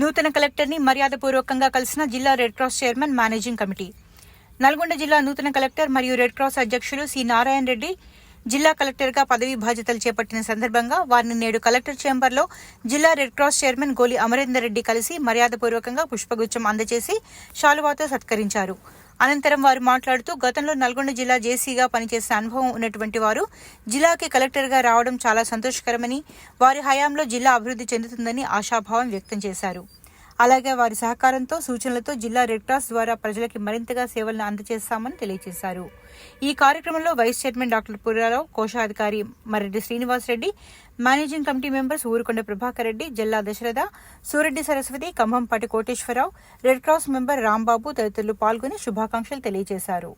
నూతన కలెక్టర్ని మర్యాదపూర్వకంగా కలిసిన జిల్లా red cross chairman managing committee. Nalgonda జిల్లా నూతన కలెక్టర్ మరియు రెడ్ క్రాస్ అధ్యక్షులు సి నారాయణ రెడ్డి జిల్లా కలెక్టర్గా పదవీ బాధ్యతలు చేపట్టిన సందర్భంగా వారిని నేడు కలెక్టర్ చేంబర్లో జిల్లా రెడ్ క్రాస్ చైర్మన్ గోలి అమరేందర్ రెడ్డి కలిసి మర్యాదపూర్వకంగా పుష్పగుచ్చం అందజేసి శాలువాతో సత్కరించారు. అనంతరం వారు మాట్లాడుతూ గతంలో నల్గొండ జిల్లా జేసీగా పనిచేసిన అనుభవం ఉన్నటువంటి వారు జిల్లాకి కలెక్టర్గా రావడం చాలా సంతోషకరమని వారి హయాంలో జిల్లా అభివృద్ధి చెందుతుందని ఆశాభావం వ్యక్తం చేశారు. అలాగే వారి సహకారంతో సూచనలతో జిల్లా రెడ్ క్రాస్ ద్వారా ప్రజలకి మరింతగా సేవలను అందజేస్తామని తెలియజేశారు. ఈ కార్యక్రమంలో వైస్ చైర్మన్ డాక్టర్ పురారావు కోశాధికారి Mareddy Srinivas Reddy managing committee members Urukonda Prabhakar Reddy జిల్లా Dasaratha Sureddy Saraswati Khammampati Koteswararao red cross member Rambabu తదితరులు పాల్గొని శుభాకాంక్షలు తెలియజేశారు.